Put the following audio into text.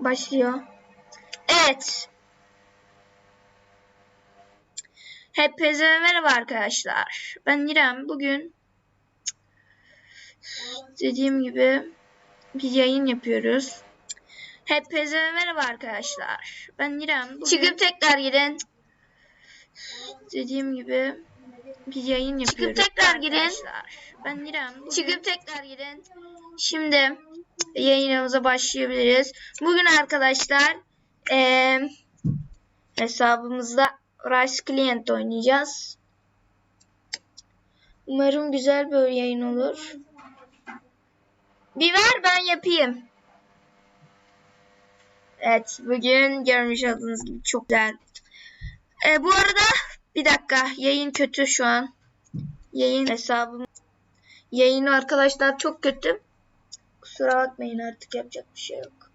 Başlıyor. Evet. Hepinize merhaba arkadaşlar. Ben İrem. Bugün dediğim gibi bir yayın yapıyoruz. Hepinize merhaba arkadaşlar. Ben İrem. Bugün Çıkıp tekrar girin. Dediğim gibi bir yayın yapıyoruz. Çıkıp tekrar girin. Ben İrem. Bugün... Çıkıp tekrar girin. Şimdi yayınımıza başlayabiliriz. Bugün arkadaşlar eee hesabımızda Rice Client oynayacağız. Umarım güzel bir yayın olur. Bir ver ben yapayım. Evet bugün görmüş olduğunuz gibi çok güzel. E, bu arada bir dakika yayın kötü şu an. Yayın hesabım. Yayın arkadaşlar çok kötü. Kusura bakmayın artık yapacak bir şey yok.